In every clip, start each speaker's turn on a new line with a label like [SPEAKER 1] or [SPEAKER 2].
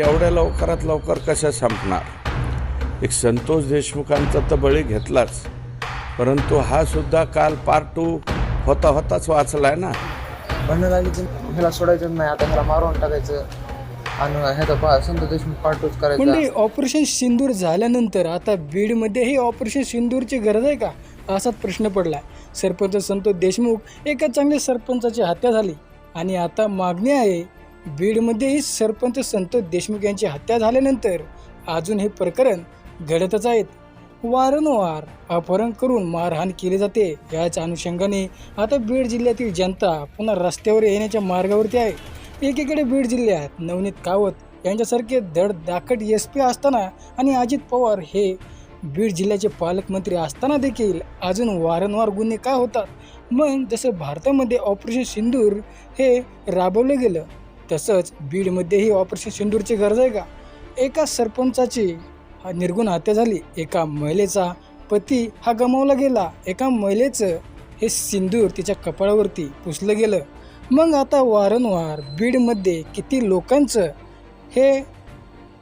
[SPEAKER 1] एवढ्या लवकरात लवकर कशा संपणार? एक संतोष देशमुखांचा तर बळी घेतलाच. परंतु हा सुद्धा काल पार्ट टू होता होताच वाचलाय ना?
[SPEAKER 2] भांडण लागली की ह्याला सोडायचं नाही आता ह्याला मारून टाकायचं. आणि ह्याचा पा संत देशमुख पार्टूच करायचा.
[SPEAKER 3] म्हणजे ऑपरेशन सिंदूर झाल्यानंतर आता बीडमध्येही ऑपरेशन सिंदूरची गरज आहे का? असाच प्रश्न पडला सरपंच संतोष देशमुख एका चांगल्या सरपंचाची हत्या झाली. आणि आता मागणी आहे बीडमध्येही सरपंच संतोष देशमुख यांची हत्या झाल्यानंतर अजून हे प्रकरण घडतच आहेत. वारंवार अपहरण करून मारहाण केली जाते. याच अनुषंगाने आता बीड जिल्ह्यातील जनता पुन्हा रस्त्यावर येण्याच्या मार्गावरती आहे. एकीकडे बीड जिल्ह्यात नवनीत कावत यांच्यासारखे धड दाखट एस पी असताना आणि अजित पवार हे बीड जिल्ह्याचे पालकमंत्री असताना देखील अजून वारंवार गुन्हे का होतात? मग जसं भारतामध्ये ऑपरेशन सिंदूर हे राबवलं गेलं तसंच बीडमध्येही ऑपरेशन सिंदूरची गरज आहे का? एका सरपंचाची निर्गुण हत्या झाली. एका महिलेचा पती हा गमावला गेला. एका महिलेचं हे सिंदूर तिच्या कपाळावरती पुसलं गेलं. मग आता वारंवार बीडमध्ये किती लोकांचं हे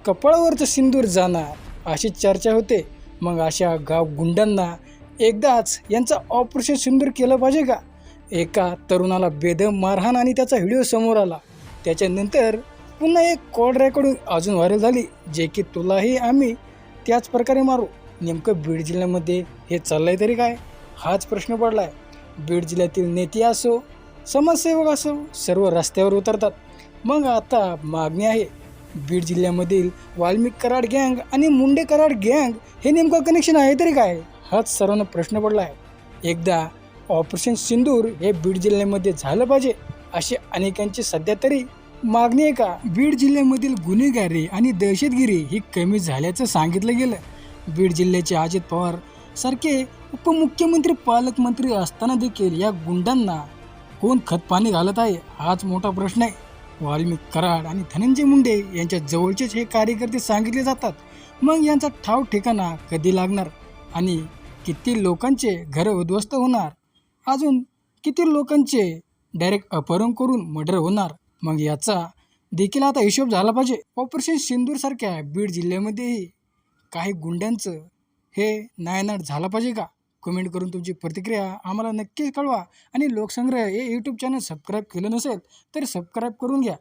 [SPEAKER 3] कपाळावरचं सिंदूर जाणार अशी चर्चा होते. मग अशा गाव गुंडांना एकदाच यांचा ऑपरेशन सिंदूर केलं पाहिजे का? एका तरुणाला बेदम मारहाण आणि त्याचा व्हिडिओ समोर आला. त्याच्यानंतर पुन्हा एक कॉल रेकॉर्डिंग अजून व्हायरल झाली जे की तुलाही आम्ही त्याच प्रकारे मारू. नेमकं बीड जिल्ह्यामध्ये हे चाललंय तरी काय? हाच प्रश्न पडला आहे बीड जिल्ह्यातील नेते असो समाजसेवक असो सर्व रस्त्यावर उतरतात. मग आता मागणी आहे बीड जिल्ह्यामधील वाल्मिक कराड गँग आणि मुंडे कराड गँग हे नेमकं कनेक्शन आहे तरी काय? हाच सर्वांना प्रश्न पडला आहे एकदा ऑपरेशन सिंदूर हे बीड जिल्ह्यामध्ये झालं पाहिजे. अशी अनेकांची सध्या तरी मागणी आहे का? बीड जिल्ह्यामधील गुन्हेगारी आणि दहशतगिरी ही कमी झाल्याचं सांगितलं गेलं. बीड जिल्ह्याचे अजित पवार सारखे उपमुख्यमंत्री पालकमंत्री असताना देखील या गुंडांना कोण खतपाणी घालत आहे हाच मोठा प्रश्न आहे. वाल्मिक कराड आणि धनंजय मुंडे यांच्या जवळचेच हे कार्यकर्ते सांगितले जातात. मग यांचा ठाव ठिकाणा कधी लागणार? आणि किती लोकांचे घरं उद्ध्वस्त होणार? अजून किती लोकांचे डायरेक्ट अपहरण करून मर्डर होणार. मग याचा देखील आता हिशोब झाला पाहिजे. ऑपरेशन सिंदूरसारख्या बीड जिल्ह्यामध्येही काही गुंड्यांचं हे नायनाट झाला पाहिजे का? कमेंट करून तुमची प्रतिक्रिया आम्हाला नक्कीच कळवा. आणि लोकसंग्रह हे यूट्यूब चॅनल सबस्क्राईब केलं नसेल तर सबस्क्राईब करून घ्या.